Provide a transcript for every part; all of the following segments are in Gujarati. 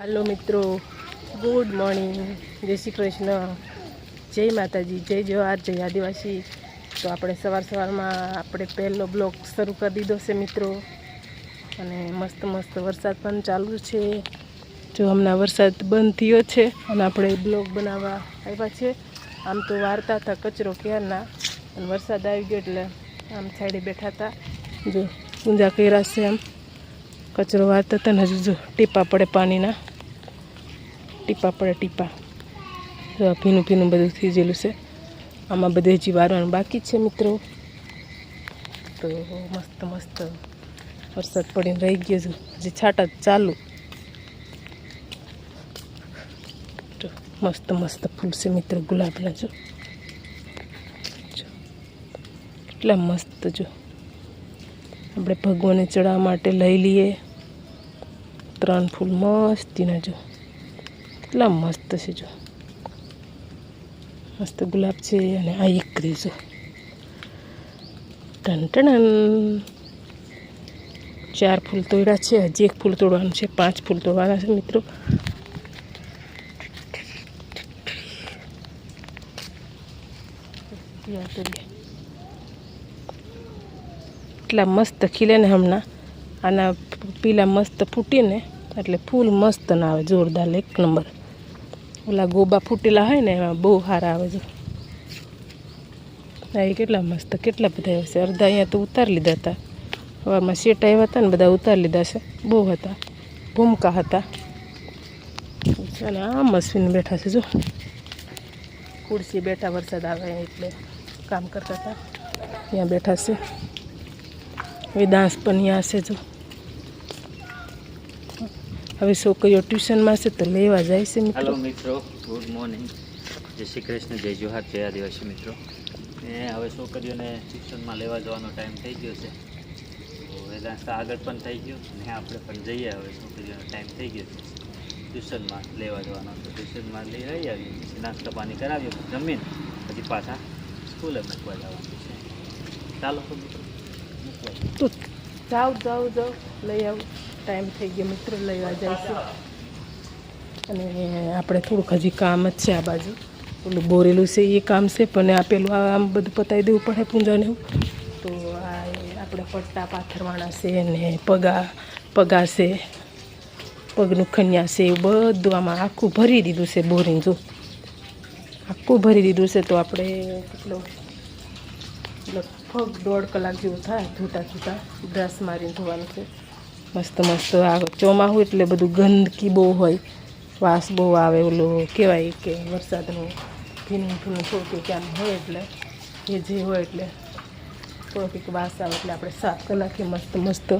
હાલો મિત્રો, ગુડ મોર્નિંગ. જય શ્રી કૃષ્ણ. જય માતાજી, જય જવાહર, જય આદિવાસી. તો આપણે સવાર સવારમાં આપણે પહેલો બ્લોક શરૂ કરી દીધો છે મિત્રો. અને મસ્ત મસ્ત વરસાદ પણ ચાલુ છે. જો હમણાં વરસાદ બંધ થયો છે અને આપણે બ્લોગ બનાવવા આવ્યા છે. આમ તો વારતા હતા કચરો ક્યારના. અને વરસાદ આવી ગયો એટલે આમ સાઈડે બેઠા હતા. જો ઊંઝા કર્યા છે આમ કચરો વારતા હતા ને હજુ જો ટીપા પડે પાણીના. ટીપા, પડે ટીપા. જો આ ભીનું ભીનું બધું થઈ ગયેલું છે. આમાં બધે હજી વારવાનું બાકી છે મિત્રો. તો મસ્ત મસ્ત વરસાદ પડીને રહી ગયો છે. હજી છાટા ચાલુ. મસ્ત મસ્ત ફૂલ છે મિત્રો ગુલાબના જો. કેટલા મસ્ત, જો. આપણે ભગવાનને ચડાવવા માટે લઈ લઈએ. ત્રણ ફૂલ મસ્તીના, જો. કેટલા મસ્ત છે જો. મસ્ત ગુલાબ છે અને આ એક દેજો ટન ટન ચાર ફૂલ તોડ્યા છે. હજી એક ફૂલ તોડવાનું છે. પાંચ ફૂલ તોડવાના છે મિત્રો. એટલા મસ્ત ખીલે ને હમણાં. આના પીલા મસ્ત ફૂટીને, એટલે ફૂલ મસ્ત ના આવે. જોરદાર એક નંબર. ઓલા ગોબા ફૂટેલા હોય ને એમાં બહુ સારા આવે છે. એ કેટલા મસ્ત, કેટલા બધા આવ્યા છે. અડધા અહીંયા તો ઉતારી લીધા હતા. હવામાં શેટ આવ્યા હતા ને બધા ઉતારી લીધા છે. બહુ હતા. ભૂમકા હતા. અને આમ મસ્વીને બેઠા છે જો. ખુરશી બેઠા, વરસાદ આવે એટલે કામ કરતા હતા. ત્યાં બેઠા છે. વેદાંશ પણ ત્યાં છે જો. હવે છોકરીઓ ટ્યુશનમાં છે તો લેવા જાય છે મિત્રો. મિત્રો. ગુડ મોર્નિંગ જય શ્રી કૃષ્ણ જય જોહાર જય આદિવાસી મિત્રો. ને હવે છોકરીઓને ટ્યુશનમાં લેવા જવાનો ટાઈમ થઈ ગયો છે. તો વેદાંશ આગળ પણ થઈ ગયો અને આપણે પણ જઈએ હવે છોકરીઓનો ટાઈમ થઈ ગયો છે. ટ્યુશનમાં લેવા જવાનો તો ટ્યુશનમાં લઈ આવી આવીએ. પછી નાસ્તો પાણી કરાવીએ. જમીન. પછી પાછા સ્કૂલે મૂકવા જવાનું છે. ચાલો. તો જાઓ જાઓ જાઓ. લઈ આવું. ટાઈમ થઈ ગયો, મિત્ર લેવા જઈશું અને આપણે થોડુંક હજી કામ જ છે આ બાજુ. પેલું બોરેલું છે એ કામ છે, પણ આ પેલું આમ બધું પતાવી દેવું પડે પૂંજાને એવું. તો આ આપણે પટ્ટા પાથરવાના છે ને પગા પગા છે, પગનું ખન્યા છે, એવું બધું આમાં આખું ભરી દીધું છે બોરિંગ જો. આખું ભરી દીધું છે, તો આપણે કેટલો, લગભગ દોઢ કલાક જેવું થાય, ધોતા ધોતા બ્રશ મારીને ધોવાનું છે. મસ્ત મસ્ત આ ચોમાસું એટલે બધું ગંદકી બહુ હોય. વાસ બહુ આવે ઓલું કહેવાય કે વરસાદનું ભીનું ભીનું થોડુંક ક્યાં હોય એટલે, એ જે હોય એટલે થોડોક વાસ આવે એટલે આપણે સાફ કરી મસ્ત મસ્ત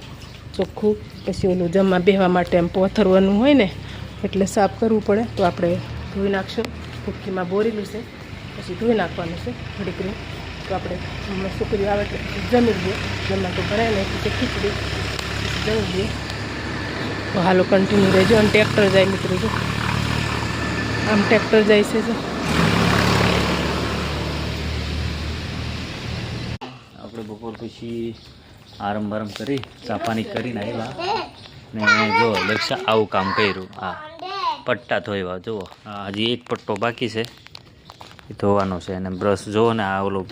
ચોખ્ખું. પછી ઓલું જમવા બેહવા માટે એમ પોથરવાનું હોય ને, એટલે સાફ કરવું પડે. તો આપણે ધોઈ નાખશું. ભૂક્કીમાં બોરેલું છે. પછી ધોઈ નાખવાનું છે થોડીક રીત તો આપણે છોકરીઓ આવે એટલે જમી લઈએ. જમવા તો ભરાય ને એટલે ખીચડી. જમી લઈએ તો હાલો કન્ટિન્યુ રહેજો અને ટ્રેક્ટર જાય મિત્રો જો. આમ ટ્રેક્ટર જાય છે જો. આપણે બપોર પછી આરામ બારામ કરી, ચા પાણી કરીને આવ્યા ને જો લક્ષા આવું કામ કર્યું. હા. પટ્ટા ધોવા જુઓ. હજી એક પટ્ટો બાકી છે. એ ધોવાનો છે અને બ્રશ જુઓ ને આ ઓલું.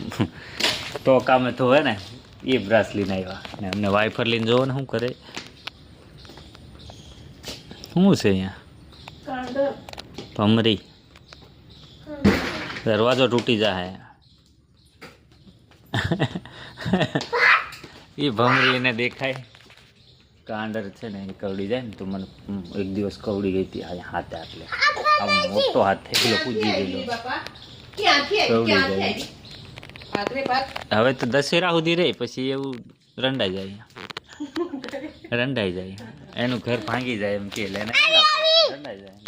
તો કામે ધોવે ને. એ બ્રાસ લઈને આવ્યા ને અમને વાઇફર લઈને જોવો ને શું કરે શું છે અહીંયા ભમરી દરવાજો તૂટી જાય એ ભમરીને દેખાય કાંડર છે ને એ કવડી જાય ને તો મને એક દિવસ કવડી ગઈ હતી અહીંયા હાથે આટલે આમ મોટો હાથ થઈ ગયેલો પૂજી ગયેલો કવડી જાય હવે તો દશેરા સુધી રહે પછી એવું રંડાઈ જાય રંડાઈ જાય. એનું ઘર ભાંગી જાય એમ કે એને રંડાઈ જાય.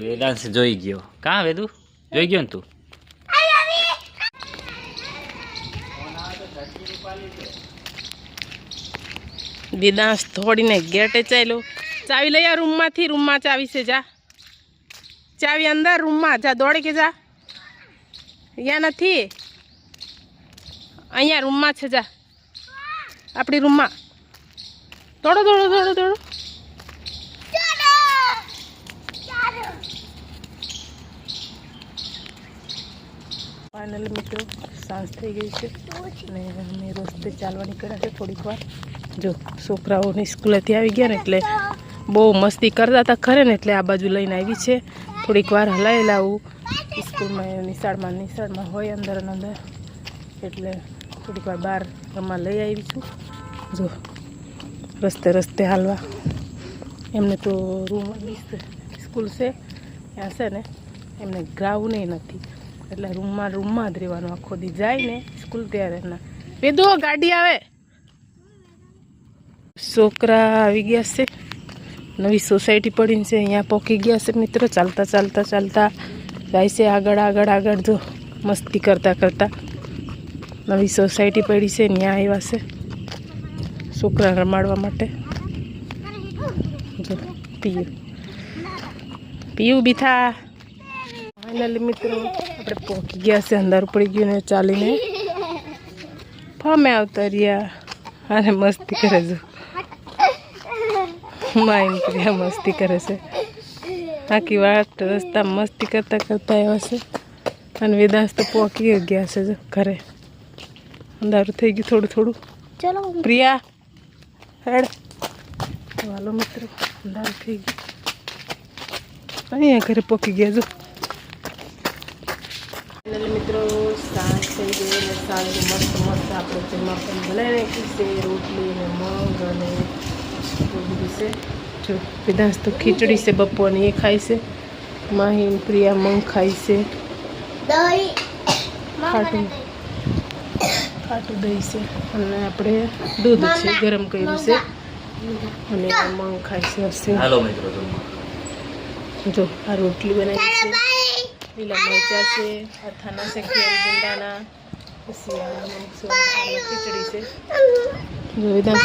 વેદાંશ જોઈ ગયો. કાં વેદુ? જોઈ ગયો ને તું? દિદાંશ થોડીને ગેટે ચાલ્યો. ચાવી લઈ આ રૂમમાંથી રૂમમાં ચાવી છે જા. ચાવી અંદર રૂમમાં. જા દોડી કે જા. યા નથી? અહીંયા રૂમમાં છે, જા. આપણી રૂમમાં. દોડો દોડો દોડો દોડો. ફાઇનલ મિત્રો, સાંજ થઈ ગઈ છે અને અમે રસ્તે ચાલવા નીકળ્યા છે થોડીક વાર. જો, છોકરાઓની સ્કૂલેથી આવી ગયા ને એટલે બહુ મસ્તી કરતા હતા, ખરે ને? એટલે આ બાજુ લઈને આવી છે. થોડીક વાર હલાયેલા આવું. સ્કૂલમાં નિશાળમાં નિશાળમાં હોય અંદર અંદર. એટલે થોડીક વાર બહાર રમવા લઈ આવી છું. જો, રસ્તે રસ્તે હાલવા. એમને તો રૂમ સ્કૂલ છે, ત્યાં છે ને, એમને ગ્રાઉન્ડ નથી. એટલે રૂમમાં રૂમમાં જ રહેવાનું. આખો દી જાય ને સ્કૂલ ત્યારે ના વેદો, ગાડી આવે. છોકરા આવી ગયા છે. નવી સોસાયટી પડીને છે, અહીંયા પહોંચી ગયા છે મિત્રો. ચાલતા ચાલતા ચાલતા જાય છે આગળ આગળ આગળ જો મસ્તી કરતા કરતા. નવી સોસાયટી પડી છે ત્યાં આવ્યા છે છોકરા રમાડવા માટે. જો પીયું. પીયું બીથા. ફાઇનલી મિત્રો આપણે પહોંચી ગયા છે અંદર પડી ગયું ને ચાલીને. ફામે આવતા રહ્યા. અને મસ્તી કરે છે. માઇન પ્રિયા મસ્તી કરે છે. આખી વાત રસ્તા મસ્તી કરતા કરતા આવ્યા છે અને વેદાંશ તો પહોંચી ગયા છે જો ઘરે અંધારું થઈ ગયું થોડું થોડું ચલો પ્રિયા હેડ વાલો મિત્રો અંધારું થઈ ગયું અહીંયા ઘરે પહોંચી ગયા જો મિત્રો સાંજ થઈ ગઈ અને સાંજે મસ્ત મસ્ત આપણે જમવા પણ બનાવી નાખી છે રોટલી ને મગ અને બધું છે જો વિદાસ તો ખીચડી છે બપોરની એ ખાય છે. માહી પ્રિયા મગ ખાય છે. દહીં. ખાટું. ખાટું દહીં છે. અને આપણે દૂધ છે ગરમ કર્યું છે. અને મગ ખાય છે હશે. હાલો મિત્રો જમવા જો આ રોટલી બનાવી છે. લીલા મરચા છે અથાના છે ગુંદાના પછી આ ખીચડી છે. જો વિધાન